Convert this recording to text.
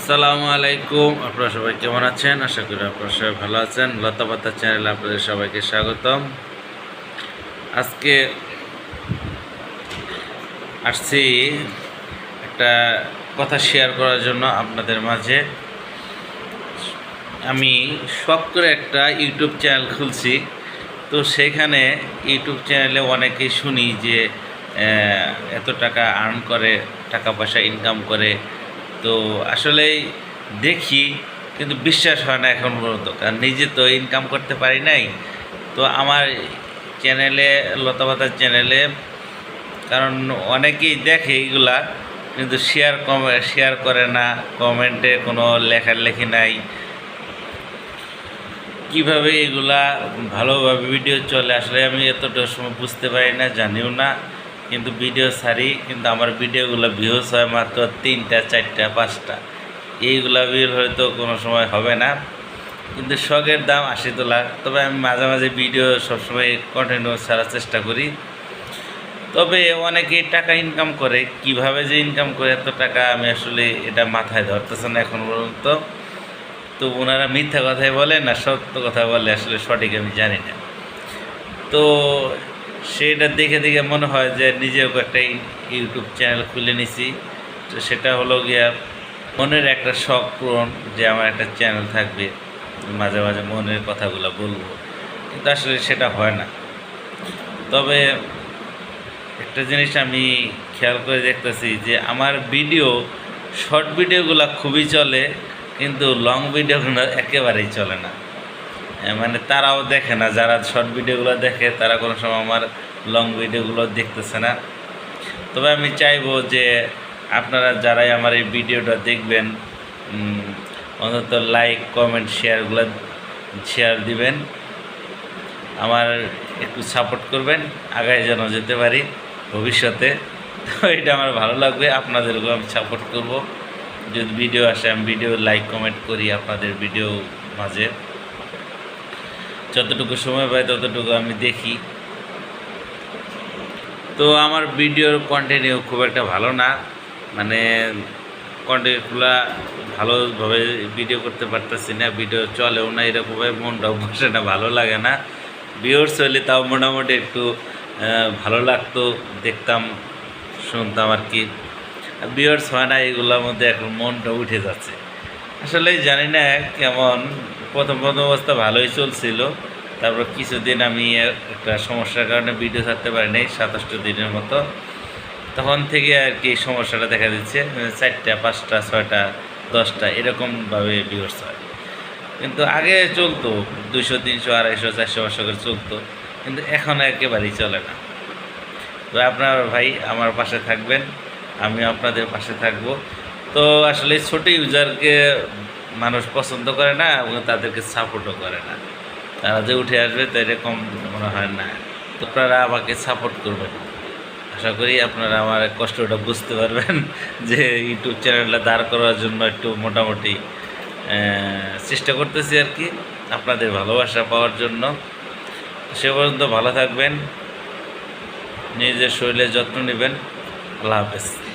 আসসালামু আলাইকুম। আপনারা সবাই কেমন আছেন? আশা করি আপনারা সবাই ভালো আছেন। লতা পাতা চ্যানেলে আপনাদের সবাইকে স্বাগতম। আজকে আসছি একটা কথা শেয়ার করার জন্য আপনাদের মাঝে। আমি শখ করে একটা ইউটিউব চ্যানেল খুলছি। তো সেখানে ইউটিউব চ্যানেলে অনেকেই শুনি যে এত টাকা আর্ন করে, টাকা পয়সা ইনকাম করে তো আসলেই দেখি, কিন্তু বিশ্বাস হয় না এখন পর্যন্ত, কারণ নিজে তো ইনকাম করতে পারি নাই। তো আমার চ্যানেলে লতাপাতার চ্যানেলে কারণ অনেকেই দেখে এগুলা কিন্তু শেয়ার কম শেয়ার করে না কমেন্টে কোনো লেখালেখি নাই। কীভাবে এগুলা ভালোভাবে ভিডিও চলে, আসলে আমি এতটা সময় বুঝতে পারি না, জানিও না। কিন্তু ভিডিও ছাড়ি কিন্তু আমার ভিডিওগুলো ভিউজ হয় মাত্র তিনটা, চারটা, পাঁচটা। এইগুলা ভিউ হয়তো কোনো সময় হবে না। কিন্তু শখের দাম আশি তোলা। তবে আমি মাঝে মাঝে ভিডিও সবসময় কন্টিনিউ ছাড়ার চেষ্টা করি। তবে অনেকেই টাকা ইনকাম করে। কীভাবে যে ইনকাম করে, এত টাকা আমি আসলে এটা মাথায় ধরতেছে না এখন পর্যন্ত। তো ওনারা মিথ্যা কথাই বলে না, সত্য কথা বলে আসলে সঠিক আমি জানি না। তো সেটা দেখে দেখে মনে হয় যে নিজেও একটা ইউটিউব চ্যানেল খুলে নিছি। তো সেটা হলো গিয়া মনের একটা শখ পূরণ যে আমার একটা চ্যানেল থাকবে। মাঝে মাঝে মনের কথাগুলো বলব। কিন্তু আসলে সেটা হয় না। তবে একটা জিনিস আমি খেয়াল করে দেখতেছি যে আমার ভিডিও শর্ট ভিডিওগুলো খুবই চলে, কিন্তু লং ভিডিওগুলো একেবারেই চলে না। মানে তারাও দেখে না, যারা শর্ট ভিডিওগুলো দেখে তারা কোনো সময় আমার লং ভিডিওগুলো দেখতেছে না। তবে আমি চাইব যে আপনারা যারাই আমার এই ভিডিওটা দেখবেন অন্তত লাইক কমেন্ট শেয়ারগুলো শেয়ার দিবেন। আমার একটু সাপোর্ট করবেন, আগায় যেন যেতে পারি ভবিষ্যতে। তো এটা আমার ভালো লাগবে, আপনাদেরকেও আমি সাপোর্ট করব। যদি ভিডিও আসে, আমি ভিডিও লাইক কমেন্ট করি আপনাদের ভিডিও মাঝে। যতটুকু সময় পাই, ততটুকু আমি দেখি। তো আমার ভিডিওর কন্টিনিউ খুব একটা ভালো না। মানে কন্টেন্টগুলো ভালোভাবে ভিডিও করতে পারতেছি না ভিডিও চলেও না, এরকমভাবে মনটাও বসে না, ভালো লাগে না। ভিউর্স হলে তাও মোটামুটি একটু ভালো লাগতো, দেখতাম, শুনতাম আর কি। ভিউর্স হয় না, এগুলোর মধ্যে এখন মনটা উঠে যাচ্ছে। আসলে জানি না কেমন প্রথম প্রথম অবস্থা ভালোই চলছিল। তারপর কিছুদিন আমি একটা সমস্যার কারণে ভিডিও ছাড়তে পারিনি, সাতাশটা দিনের মতো। তখন থেকে আর কি সমস্যাটা দেখা দিচ্ছে মানে চারটা, পাঁচটা, ছয়টা, দশটা, এরকমভাবে ভিউর্স হয়। কিন্তু আগে চলতো দুশো তিনশো, আড়াইশো, চারশো পাঁচশো করে চলতো, কিন্তু এখন একেবারেই চলে না। তো আপনার ভাই আমার পাশে থাকবেন আমি আপনাদের পাশে থাকব। তো আসলে ছোট ইউজারকে মানুষ পছন্দ করে না এবং তাদেরকে সাপোর্টও করে না। তারা যে উঠে আসবে তো এরকম মনে হয় না। তো আপনারা আমাকে সাপোর্ট করবেন। আশা করি আপনারা আমার কষ্টটা বুঝতে পারবেন যে ইউটিউব চ্যানেলটা দাঁড় করার জন্য একটু মোটামুটি চেষ্টা করতেছি আর কি আপনাদের ভালোবাসা পাওয়ার জন্য। সে পর্যন্ত ভালো থাকবেন। নিজের শরীরের যত্ন নেবেন। আল্লাহ হাফেজ।